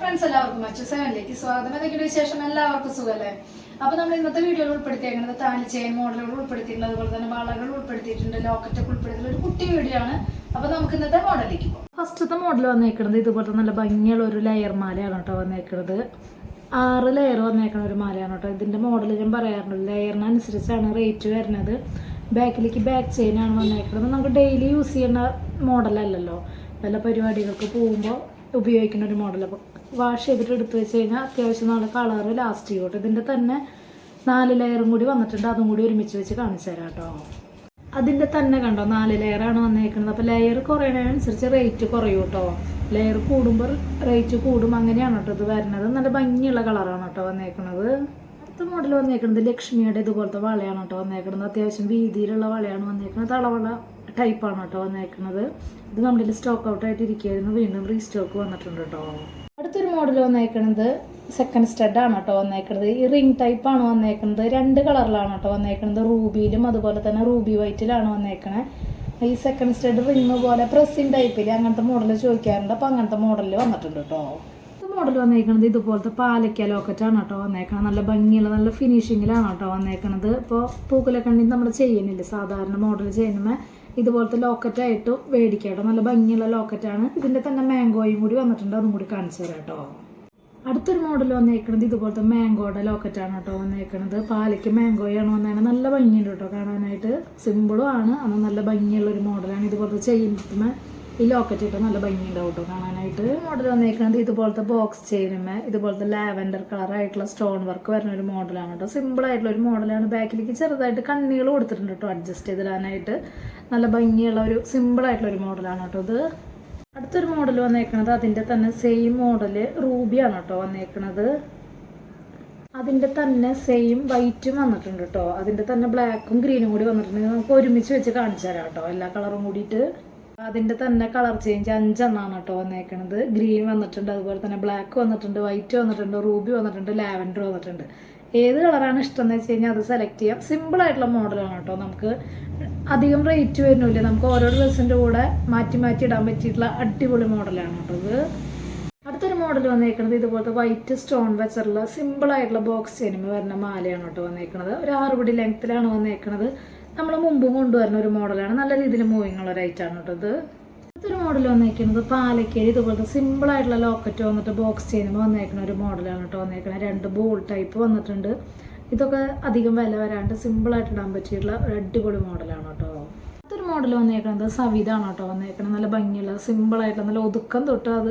Friends എല്ലാവർക്കും മറ്റു സെവനിലേക്ക് സ്വാഗതം. എന്തൊക്കെയുടെ വിശേഷം. എല്ലാവർക്കും സുഖമല്ലേ? അപ്പൊ നമ്മൾ ഇന്നത്തെ വീഡിയോയിൽ ഉൾപ്പെടുത്തിയേക്കുന്നത് താലി ചെയിൻ മോഡലുകൾ ഉൾപ്പെടുത്തിയിട്ടുണ്ട്. അതുപോലെ തന്നെ വളകൾ ഉൾപ്പെടുത്തിയിട്ടുണ്ട്. ലോക്കറ്റ് ഒക്കെ ഉൾപ്പെടുത്തിയിട്ടുള്ള ഒരു കുട്ടി വീഡിയോ ആണ്. അപ്പൊ നമുക്ക് ഇന്നത്തെ മോഡലിലേക്ക് പോകാം. ഫസ്റ്റത്തെ മോഡൽ വന്നേക്കുന്നത് ഇതുപോലത്തെ നല്ല ഭംഗിയുള്ള ഒരു ലെയർ മാലയാണ് കേട്ടോ വന്നേക്കുന്നത് ആറ് ലെയർ വന്നേക്കണ ഒരു മാലയാണ് കേട്ടോ. ഇതിന്റെ മോഡൽ ഞാൻ പറയാറുണ്ട്. ലെയറിനനുസരിച്ചാണ് റേറ്റ് വരുന്നത്. ബാക്കിലേക്ക് ബാക്ക് ചെയിൻ ആണ് വന്നേക്കുന്നത് നമുക്ക് ഡെയിലി യൂസ് ചെയ്യുന്ന മോഡലല്ലല്ലോ വല്ല പരിപാടികൾക്ക് പോകുമ്പോൾ ഉപയോഗിക്കുന്ന ഒരു മോഡൽ അപ്പോൾ വാഷ് ചെയ്തിട്ട് എടുത്ത് വെച്ച് കഴിഞ്ഞാൽ അത്യാവശ്യം നല്ല കളറ് ലാസ്റ്റ് ചെയ്യും കേട്ടോ ഇതിന്റെ തന്നെ നാല് ലെയറും കൂടി വന്നിട്ടുണ്ട്. അതും കൂടി ഒരുമിച്ച് വെച്ച് കാണിച്ചു തരാം കേട്ടോ അതിന്റെ തന്നെ കണ്ടോ നാല് ലെയറാണ് വന്നേക്കുന്നത് അപ്പോൾ ലെയർ കുറയുന്നതിനനുസരിച്ച് റേറ്റ് കുറയും കേട്ടോ ലെയർ കൂടുമ്പോൾ റേറ്റ് കൂടും. അങ്ങനെയാണ് കേട്ടോ ഇത് വരുന്നത്. നല്ല ഭംഗിയുള്ള കളറാണ് കേട്ടോ വന്നേക്കുന്നത് അടുത്ത മോഡൽ വന്നേക്കുന്നത് ലക്ഷ്മിയുടെ ഇതുപോലത്തെ വളയാണ് കേട്ടോ വന്നേക്കുന്നത് അത്യാവശ്യം വീതിയിലുള്ള വളയാണ് വന്നേക്കുന്നത് തളവള ടൈപ്പാണ് കേട്ടോ വന്നേക്കുന്നത് ഇത് നമ്മുടെ സ്റ്റോക്ക് ഔട്ടായിട്ട് ഇരിക്കുകയായിരുന്നു. വീണ്ടും റീസ്റ്റോക്ക് വന്നിട്ടുണ്ട് കേട്ടോ അടുത്തൊരു മോഡൽ വന്നേക്കുന്നത് സെക്കൻഡ് സ്റ്റഡ് ആണ് കേട്ടോ വന്നേക്കുന്നത് ഈ റിംഗ് ടൈപ്പ് ആണ് വന്നേക്കുന്നത് രണ്ട് കളറിലാണ് കേട്ടോ വന്നേക്കുന്നത് റൂബിയിലും അതുപോലെ തന്നെ റൂബി വൈറ്റിലാണ് വന്നേക്കണേ. ഈ സെക്കൻഡ് സ്റ്റഡ് റിംഗ് പോലെ പ്രസ്സിങ് ടൈപ്പിൽ അങ്ങനത്തെ മോഡൽ ചോദിക്കാറുണ്ട്. അപ്പോൾ അങ്ങനത്തെ മോഡലിൽ വന്നിട്ടുണ്ട് കേട്ടോ മോഡൽ വന്നേക്കുന്നത് ഇതുപോലത്തെ പാലക്ക ലോക്കറ്റാണ് കേട്ടോ വന്നേക്കുന്നത് നല്ല ഭംഗിയുള്ള നല്ല ഫിനിഷിങ്ങിലാണ് കേട്ടോ വന്നേക്കുന്നത് ഇപ്പോൾ പൂക്കുലക്കണ്ണി നമ്മൾ ചെയ്യുന്നില്ല? സാധാരണ മോഡൽ ചെയ്യുമ്പോൾ ഇതുപോലത്തെ ലോക്കറ്റായിട്ട് മേടിക്കാം നല്ല ഭംഗിയുള്ള ലോക്കറ്റാണ് ഇതിന്റെ തന്നെ മാംഗോയും കൂടി വന്നിട്ടുണ്ട്. അതും കൂടി കാണിച്ചു തരാം കേട്ടോ. അടുത്തൊരു മോഡൽ വന്നേക്കണത് ഇതുപോലത്തെ മാംഗോയുടെ ലോക്കറ്റാണ് കേട്ടോ വന്നേക്കണത്. പാലയ്ക്ക് മാംഗോയാണ് വന്നതാണ് നല്ല ഭംഗിയുണ്ട് കേട്ടോ കാണാനായിട്ട്. സിമ്പിളും ആണ്. അത് നല്ല ഭംഗിയുള്ള ഒരു മോഡലാണ് ഇതുപോലത്തെ ചെയ്യുമ്പോൾ ഈ ലോക്കറ്റ് ഇട്ട് നല്ല ഭംഗിയുണ്ടാവും കേട്ടോ കാണാനായിട്ട്. മോഡൽ വന്നേക്കുന്നത് ഇതുപോലത്തെ ബോക്സ് ചെയിനുമേ ഇതുപോലത്തെ ലാവൻഡർ കളർ ആയിട്ടുള്ള സ്റ്റോൺ വർക്ക് വരുന്ന ഒരു മോഡലാണ് കേട്ടോ സിമ്പിൾ ആയിട്ടുള്ള ഒരു മോഡലാണ് ബാക്കിലേക്ക് ചെറുതായിട്ട് കണ്ണികൾ കൊടുത്തിട്ടുണ്ട് കേട്ടോ അഡ്ജസ്റ്റ് ചെയ്തിടാനായിട്ട്. നല്ല ഭംഗിയുള്ള ഒരു സിമ്പിൾ ആയിട്ടുള്ള ഒരു മോഡലാണ് കേട്ടോ ഇത്. അടുത്തൊരു മോഡൽ വന്നേക്കുന്നത് അതിന്റെ തന്നെ സെയിം മോഡൽ റൂബിയാണ് കേട്ടോ വന്നേക്കുന്നത് അതിന്റെ തന്നെ സെയിം വൈറ്റും വന്നിട്ടുണ്ട് കേട്ടോ അതിന്റെ തന്നെ ബ്ലാക്കും ഗ്രീനും കൂടി വന്നിട്ടുണ്ടെങ്കിൽ നമുക്ക് ഒരുമിച്ച് വെച്ച് കാണിച്ചു തരാം കേട്ടോ എല്ലാ കളറും കൂടിയിട്ട്. അതിന്റെ തന്നെ കളർ ചേഞ്ച് അഞ്ചെണ്ണാണ് കേട്ടോ വന്നേക്കണത്. ഗ്രീൻ വന്നിട്ടുണ്ട് അതുപോലെ തന്നെ ബ്ലാക്ക് വന്നിട്ടുണ്ട് വൈറ്റ് വന്നിട്ടുണ്ട് റൂബി വന്നിട്ടുണ്ട് ലാവൻഡർ വന്നിട്ടുണ്ട്. ഏത് കളറാണ് ഇഷ്ടം എന്ന് വെച്ച് കഴിഞ്ഞാൽ അത് സെലക്ട് ചെയ്യാം. സിമ്പിൾ ആയിട്ടുള്ള മോഡലാണ് കേട്ടോ നമുക്ക്. അധികം റേറ്റ് വരുന്നില്ല. നമുക്ക് ഓരോ ഡ്രസ്സിന്റെ കൂടെ മാറ്റി മാറ്റി ഇടാൻ പറ്റിയിട്ടുള്ള അടിപൊളി മോഡലാണ് കേട്ടോ ഇത്. അടുത്തൊരു മോഡൽ വന്നേക്കുന്നത് ഇതുപോലത്തെ വൈറ്റ് സ്റ്റോൺ വെച്ചിട്ടുള്ള സിമ്പിൾ ആയിട്ടുള്ള ബോക്സ് ചെനിമ വരുന്ന മാലയാണ് കേട്ടോ വന്നേക്കുന്നത് ഒരു ആറുപടി ലെങ്ത്തിലാണ് വന്നേക്കുന്നത് നമ്മൾ മുമ്പ് കൊണ്ടുവരുന്ന ഒരു മോഡലാണ്. നല്ല രീതിയിൽ മൂവിങ് ഉള്ള ഒരു ഐറ്റാണ് കേട്ടോ ഇത്. അടുത്തൊരു മോഡൽ വന്നേക്കുന്നത് പാലക്കേരി. ഇതുപോലത്തെ സിമ്പിൾ ആയിട്ടുള്ള ലോക്കറ്റ് വന്നിട്ട് ബോക്സ് ചെയ്യുമ്പോൾ വന്നേക്കുന്ന ഒരു മോഡലാണ് കേട്ടോ വന്നേക്കുന്നത് രണ്ട് ബോൾ ടൈപ്പ് വന്നിട്ടുണ്ട്. ഇതൊക്കെ അധികം വില വരാണ്ട് സിമ്പിളായിട്ട് ഇടാൻ പറ്റിയിട്ടുള്ള ഒരു അടിപൊളി മോഡലാണ് കേട്ടോ. അടുത്തൊരു മോഡൽ വന്നേക്കുന്നത് സവിതാണ് കേട്ടോ വന്നേക്കുന്നത് നല്ല ഭംഗിയുള്ള സിമ്പിളായിട്ടുള്ള നല്ല ഒതുക്കം തൊട്ട് അത്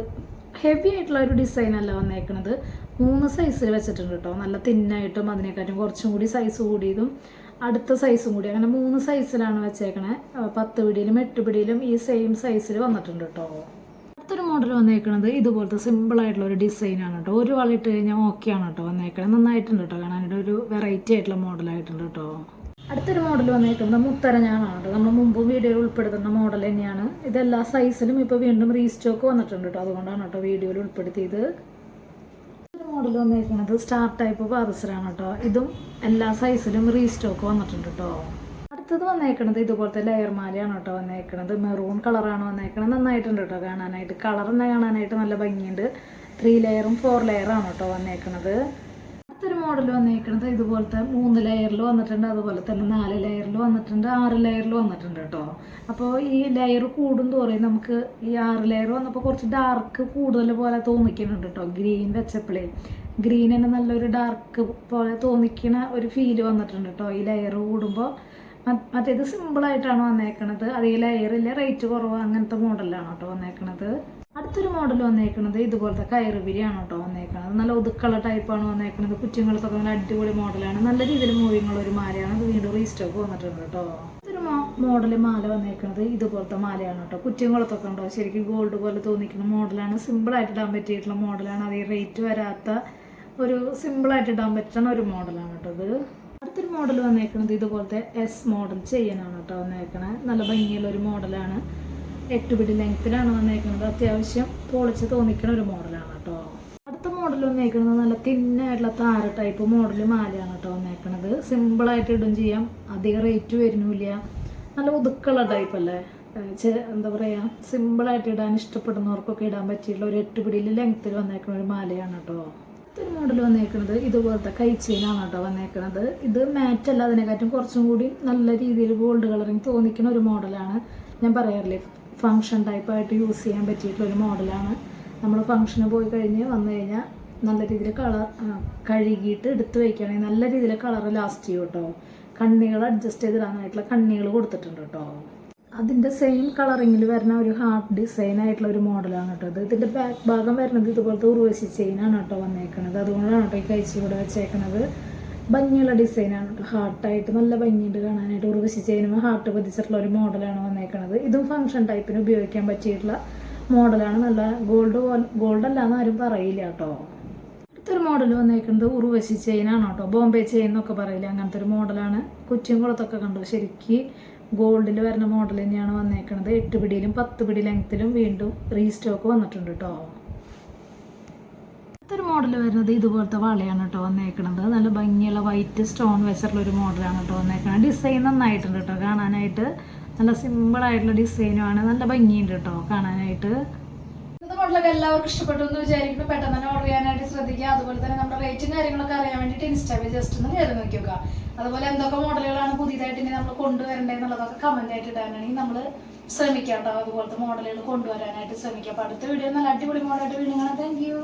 ഹെവി ആയിട്ടുള്ള ഒരു ഡിസൈൻ അല്ല വന്നേക്കുന്നത് മൂന്ന് സൈസിൽ വെച്ചിട്ടുണ്ട് കേട്ടോ. നല്ല തിന്നായിട്ടും അതിനെക്കാട്ടും കുറച്ചും കൂടി സൈസ് കൂടിയതും അടുത്ത സൈസും കൂടി. അങ്ങനെ മൂന്ന് സൈസിലാണ് വെച്ചേക്കണേ. പത്ത് പിടിയിലും എട്ട് പിടിയിലും ഈ സെയിം സൈസിൽ വന്നിട്ടുണ്ട് കേട്ടോ അടുത്തൊരു മോഡൽ വന്നേക്കണത് ഇതുപോലത്തെ സിമ്പിൾ ആയിട്ടുള്ള ഒരു ഡിസൈനാണ് കേട്ടോ ഒരു വള ഇട്ട് കഴിഞ്ഞാൽ ആണ് കേട്ടോ വന്നേക്കണത് നന്നായിട്ടുണ്ട് കേട്ടോ കാണാനായിട്ട് ഒരു വെറൈറ്റി ആയിട്ടുള്ള മോഡലായിട്ടുണ്ട് കേട്ടോ അടുത്തൊരു മോഡൽ വന്നേക്കുന്നത് മുത്തരഞ്ഞാണ് കേട്ടോ നമ്മൾ മുമ്പ് വീഡിയോയിൽ ഉൾപ്പെടുത്തുന്ന മോഡൽ തന്നെയാണ്. ഇതെല്ലാ സൈസിലും ഇപ്പോൾ വീണ്ടും റീസ്റ്റോക്ക് വന്നിട്ടുണ്ട് കേട്ടോ അതുകൊണ്ടാണ് കേട്ടോ വീഡിയോയിൽ ഉൾപ്പെടുത്തിയത്. മോഡൽ വന്നിരിക്കുന്നത് സ്റ്റാർ ടൈപ്പ് പാദസരാണ് കേട്ടോ. ഇതും എല്ലാ സൈസിലും റീസ്റ്റോക്ക് വന്നിട്ടുണ്ട് കേട്ടോ. അടുത്തത് വന്നേക്കണത് ഇതുപോലത്തെ ലെയർ മാലയാണ് കേട്ടോ വന്നേക്കണത്. മെറൂൺ കളറാണ് വന്നേക്കണത്. നന്നായിട്ടുണ്ട് കേട്ടോ കാണാനായിട്ട്. കളർ തന്നെ കാണാനായിട്ട് നല്ല ഭംഗിയുണ്ട്. ത്രീ ലെയറും ഫോർ ലെയറാണ് കേട്ടോ വന്നേക്കണത്. അടുത്തൊരു മോഡൽ വന്നിരിക്കുന്നത് ഇതുപോലത്തെ മൂന്ന് ലെയറിൽ വന്നിട്ടുണ്ട് അതുപോലെ തന്നെ നാല് ലെയറിൽ വന്നിട്ടുണ്ട് ആറ് ലെയറിൽ വന്നിട്ടുണ്ട് കേട്ടോ അപ്പോൾ ഈ ലെയർ കൂടും തോറും നമുക്ക് ഈ ആറ് ലെയർ വന്നപ്പോൾ കുറച്ച് ഡാർക്ക് കൂടുതൽ പോലെ തോന്നിക്കുന്നുണ്ട് കേട്ടോ ഗ്രീൻ വെച്ചപ്പോഴേ ഗ്രീൻ തന്നെ നല്ലൊരു ഡാർക്ക് പോലെ തോന്നിക്കുന്ന ഒരു ഫീൽ വന്നിട്ടുണ്ട് കേട്ടോ ഈ ലെയർ കൂടുമ്പോൾ മറ്റേത് സിമ്പിളായിട്ടാണ് വന്നേക്കണത് അത് ലെയറിൽ റേറ്റ് കുറവ് അങ്ങനത്തെ മോഡലാണ് കേട്ടോ വന്നേക്കണത്. അടുത്തൊരു മോഡൽ വന്നേക്കുന്നത് ഇതുപോലത്തെ കയറ് ബിരിയാണ് കേട്ടോ വന്നേക്കുന്നത് നല്ല ഒതുക്കുള്ള ടൈപ്പാണ് വന്നേക്കുന്നത് കുറ്റിങ്ങൾക്കൊക്കെ നല്ല അടിപൊളി മോഡലാണ് നല്ല രീതിയിൽ മൂവിങ് ഉള്ള ഒരു മാലയാണ്. അത് വീണ്ടും റീസ്റ്റോക്ക് വന്നിട്ടുണ്ട് കേട്ടോ. അടുത്തൊരു മോഡൽ മാല വന്നേക്കുന്നത് ഇതുപോലത്തെ മാലയാണ് കേട്ടോ. കുറ്റിയംകുളത്തൊക്കെ ഉണ്ടോ? ശരിക്കും ഗോൾഡ് പോലെ തോന്നിക്കുന്ന മോഡലാണ് സിമ്പിളായിട്ട് ഇടാൻ പറ്റിയിട്ടുള്ള മോഡലാണ് അത് റേറ്റ് വരാത്ത ഒരു സിമ്പിളായിട്ട് ഇടാൻ പറ്റുന്ന ഒരു മോഡലാണ് കേട്ടോ ഇത്. അടുത്തൊരു മോഡൽ വന്നേക്കുന്നത് ഇതുപോലത്തെ എസ് മോഡൽ ചെയ്യാനാണ് കേട്ടോ വന്നേക്കണേ നല്ല ഭംഗിയുള്ള ഒരു മോഡലാണ് എട്ട് പിടി ലെങ്ത്തിലാണ് വന്നേക്കുന്നത് അത്യാവശ്യം പൊളിച്ച് തോന്നിക്കുന്ന ഒരു മോഡലാണ് കേട്ടോ. അടുത്ത മോഡൽ വന്നേക്കുന്നത് നല്ല തിന്നായിട്ടുള്ള താര ടൈപ്പ് മോഡൽ മാലയാണ് കേട്ടോ വന്നേക്കണത്. സിമ്പിളായിട്ട് ഇടും ചെയ്യാം. അധികം റേറ്റ് വരുന്നില്ല. നല്ല ഒതുക്കുള്ള ടൈപ്പ് അല്ലേ? എന്താ പറയുക സിമ്പിളായിട്ട് ഇടാൻ ഇഷ്ടപ്പെടുന്നവർക്കൊക്കെ ഇടാൻ പറ്റിയിട്ടുള്ള ഒരു എട്ട് പിടിയിൽ ലെങ്ത്തിൽ വന്നേക്കുന്ന ഒരു മാലയാണ് കേട്ടോ. ഒരു മോഡൽ വന്നേക്കുന്നത് ഇതുപോലത്തെ കൈ ചെയിനാണ് കേട്ടോ വന്നേക്കുന്നത് ഇത് മാറ്റ് അല്ല അതിനെക്കാട്ടും കുറച്ചും കൂടി നല്ല രീതിയിൽ ഗോൾഡ് കളറിങ് തോന്നിക്കുന്ന ഒരു മോഡലാണ് ഞാൻ പറയാറില്ലേ ഫങ്ഷൻ ടൈപ്പായിട്ട് യൂസ് ചെയ്യാൻ പറ്റിയിട്ടുള്ള ഒരു മോഡലാണ് നമ്മൾ ഫങ്ഷന് പോയി കഴിഞ്ഞ് വന്നു കഴിഞ്ഞാൽ നല്ല രീതിയിൽ കളർ കഴുകിയിട്ട് എടുത്ത് വയ്ക്കുകയാണെങ്കിൽ നല്ല രീതിയിൽ കളർ ലാസ്റ്റ് ചെയ്യും കേട്ടോ കണ്ണികൾ അഡ്ജസ്റ്റ് ചെയ്തിടാനായിട്ടുള്ള കണ്ണികൾ കൊടുത്തിട്ടുണ്ട് കേട്ടോ അതിന്റെ സെയിം കളറിങ്ങിൽ വരുന്ന ഒരു ഹാർട്ട് ഡിസൈൻ ആയിട്ടുള്ള ഒരു മോഡലാണ് കേട്ടോ അത് ഇതിന്റെ ബാക്ക് ഭാഗം വരുന്നത് ഇതുപോലത്തെ ഉർവശി ചെയിനാണ് കേട്ടോ വന്നേക്കുന്നത് അതുകൊണ്ടാണ് കേട്ടോ ഈ കഴിച്ചു ഇവിടെ വെച്ചേക്കുന്നത് ഭംഗിയുള്ള ഡിസൈനാണ് കേട്ടോ. ഹാർട്ടായിട്ട് നല്ല ഭംഗിയുണ്ട് കാണാനായിട്ട്. ഉറവശി ചെയിനും ഹാർട്ട് പതിച്ചിട്ടുള്ള ഒരു മോഡലാണ് വന്നേക്കുന്നത് ഇതും ഫങ്ഷൻ ടൈപ്പിന് ഉപയോഗിക്കാൻ പറ്റിയിട്ടുള്ള മോഡലാണ് നല്ല ഗോൾഡ് ഗോൾഡ് അല്ല ആരും പറയില്ല കേട്ടോ. അടുത്തൊരു മോഡൽ വന്നേക്കുന്നത് ഉറുവശി ചെയിനാണ് കേട്ടോ. ബോംബെ ചെയിൻ എന്നൊക്കെ പറയില്ല? അങ്ങനത്തെ ഒരു മോഡലാണ് കുറ്റിയംകുളത്തൊക്കെ കണ്ടു. ശരിക്ക് ഗോൾഡിൽ വരുന്ന മോഡൽ തന്നെയാണ് വന്നേക്കുന്നത് എട്ട് പിടിയിലും പത്ത് പിടി ലെങ്ത്തിലും വീണ്ടും റീസ്റ്റോക്ക് വന്നിട്ടുണ്ട് കേട്ടോ. അടുത്തൊരു മോഡൽ വരുന്നത് ഇതുപോലത്തെ വളയാണ് കേട്ടോ വന്നേക്കുന്നത് നല്ല ഭംഗിയുള്ള വൈറ്റ് സ്റ്റോൺ വെച്ചിട്ടുള്ള ഒരു മോഡലാണ് കേട്ടോ വന്നേക്കുന്നത് ഡിസൈൻ നന്നായിട്ടുണ്ട് കേട്ടോ കാണാനായിട്ട്. നല്ല സിമ്പിൾ ആയിട്ടുള്ള ഡിസൈനുമാണ് നല്ല ഭംഗിയുണ്ട് കേട്ടോ കാണാനായിട്ട്. മോഡലൊക്കെ എല്ലാവർക്കും ഇഷ്ടപ്പെട്ടു എന്ന് വിചാരിക്കുന്നു. പെട്ടെന്ന് തന്നെ ഓർഡർ ചെയ്യാനായിട്ട് ശ്രദ്ധിക്കുക. അതുപോലെ തന്നെ നമ്മുടെ റേറ്റും കാര്യങ്ങളൊക്കെ അറിയാൻ വേണ്ടിയിട്ട് ഇൻസ്റ്റാഗ്രാം ജസ്റ്റ് ഒന്ന് കയറി നോക്കുക. അതുപോലെ എന്തൊക്കെ മോഡലുകളാണ് പുതിയതായിട്ട് ഇനി നമ്മൾ കൊണ്ടുവരേണ്ടതെന്നുള്ളതൊക്കെ കമന്റ് ആയിട്ട് ഇടാനാണെങ്കിൽ നമ്മൾ ശ്രമിക്കാം കേട്ടോ. അതുപോലത്തെ മോഡലുകൾ കൊണ്ടുവരാനായിട്ട് ശ്രമിക്കാം. അപ്പോൾ അടുത്ത വീഡിയോ നല്ല അടിപൊളി മോഡലായിട്ട് വീണ്ടും താങ്ക് യു